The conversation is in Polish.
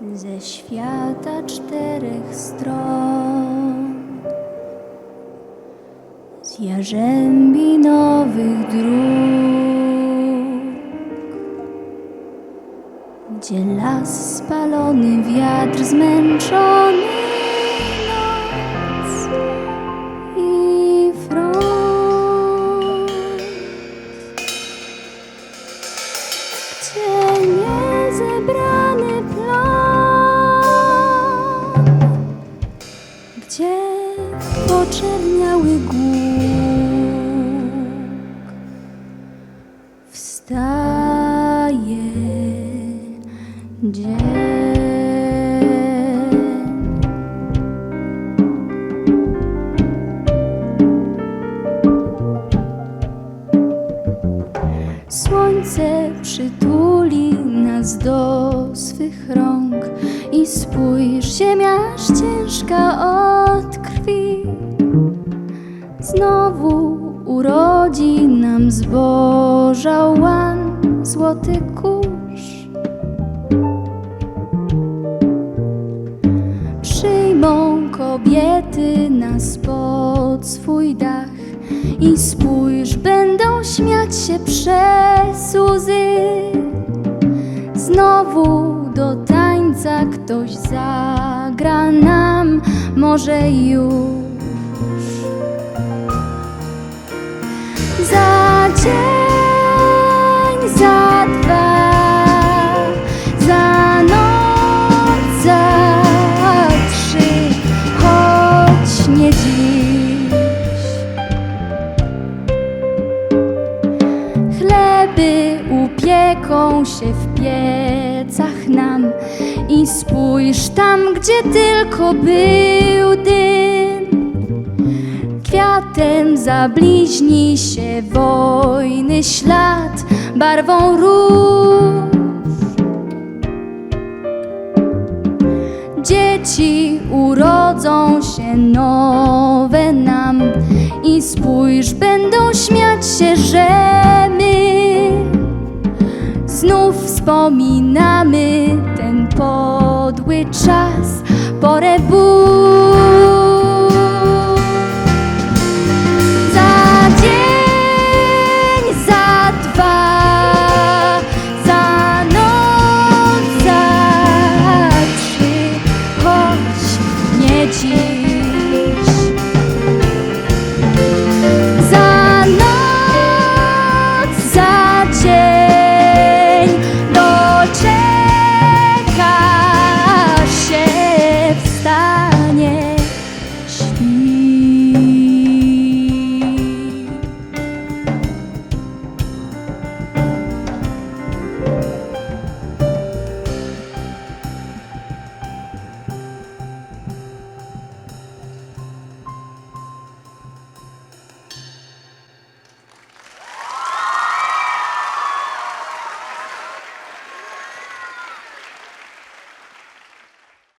ze świata czterech stron, z jarzębinowych dróg, gdzie las spalony, wiatr zmęczony, i front. Gdzie niezebrany plon, wstaje dzień. Słońce przytuli nas do swych rąk i spójrz, ziemiaż ciężka od krwi. Znowu urodzi nam łan, złoty kurz. Przyjmą kobiety nas pod swój dach i spójrz, będą śmiać się przez łzy. Znowu do tańca ktoś zagra nam, może już. Upieką się w piecach nam i spójrz tam, gdzie tylko był dym. Kwiatem zabliźni się wojny ślad barwą róż. Dzieci urodzą się nowe nam i spójrz, będą śmiać się, że wspominamy ten podły czas, porę burzy.